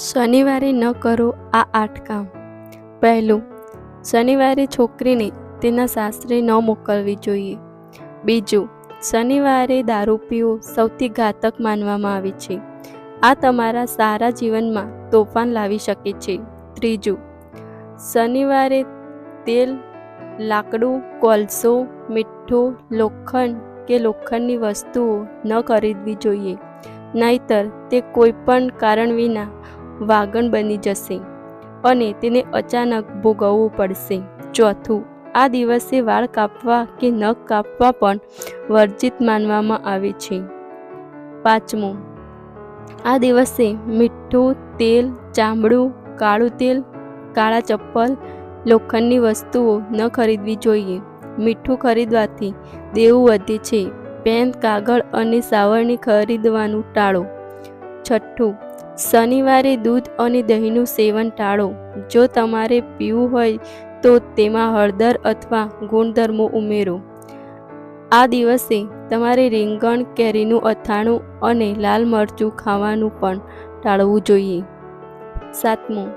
શનિવારે ન કરો આ આઠ કામ. પહેલું, શનિવારે છોકરીને તેના સાસરે ન મોકલવી જોઈએ. બીજું, શનિવારે દારૂ પીવો સૌથી ઘાતક માનવામાં આવે છે. આ તમારા સારા જીવનમાં તોફાન લાવી શકે છે. ત્રીજું, શનિવારે તેલ, લાકડું, કોલસો, મીઠું લોખંડ કે લોખંડની વસ્તુઓ ન ખરીદવી જોઈએ. નહીતર તે કોઈપણ કારણ વિના વાગણ બની જશે અને તેને અચાનક ભોગવવું પડશે. ચોથું, આ દિવસે વાળ કાપવા કે નખ કાપવા પણ વર્જિત માનવામાં આવે છે. પાંચમું, આ દિવસે મીઠું તેલ, ચામડું, કાળું તેલ, કાળા ચપ્પલ, લોખંડની વસ્તુઓ ન ખરીદવી જોઈએ. મીઠું ખરીદવાથી દેવું વધે છે. પેન, કાગળ અને સાવરણી ખરીદવાનું ટાળો. છઠ્ઠું શનિવારે દૂધ અને દહીંનું સેવન ટાળો. જો તમારે પીવું હોય તો તેમાં હળદર અથવા ગુણધર્મો ઉમેરો. આ દિવસે તમારે રીંગણ, કેરીનું અથાણું અને લાલ મરચું ખાવાનું પણ ટાળવું જોઈએ. સાતમું,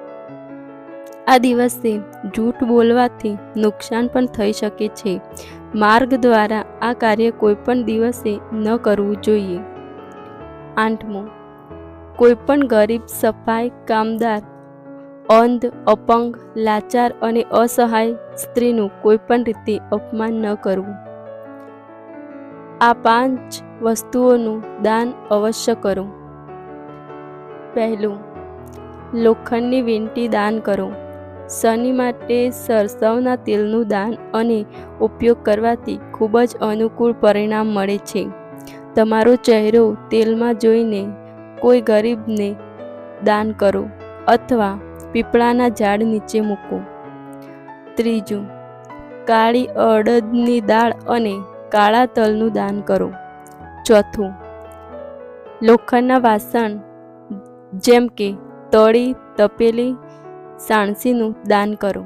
આ દિવસે જૂઠ બોલવાથી નુકસાન પણ થઈ શકે છે. માર્ગ દ્વારા આ કાર્ય કોઈપણ દિવસે ન કરવું જોઈએ. આઠમું કોઈપણ ગરીબ, સફાઈ, કામદાર, અંધ, અપંગ, લાચાર અને અસહાય સ્ત્રીનું કોઈપણ રીતે અપમાન ન કરવું. આ પાંચ વસ્તુઓનું દાન અવશ્ય કરો. પહેલું, લોખંડની વીંટી દાન કરો. શનિ માટે સરસવના તેલનું દાન અને ઉપયોગ કરવાથી ખૂબ જ અનુકૂળ પરિણામ મળે છે. તમારો ચહેરો તેલમાં જોઈને કોઈ ગરીબને દાન કરો અથવા પીપળાના ઝાડ નીચે મૂકો. ત્રીજું, કાળી અડદની દાળ અને કાળા તલનું દાન કરો. ચોથું, લોખંડના વાસણ જેમ કે તળી, તપેલી, સાણસીનું દાન કરો.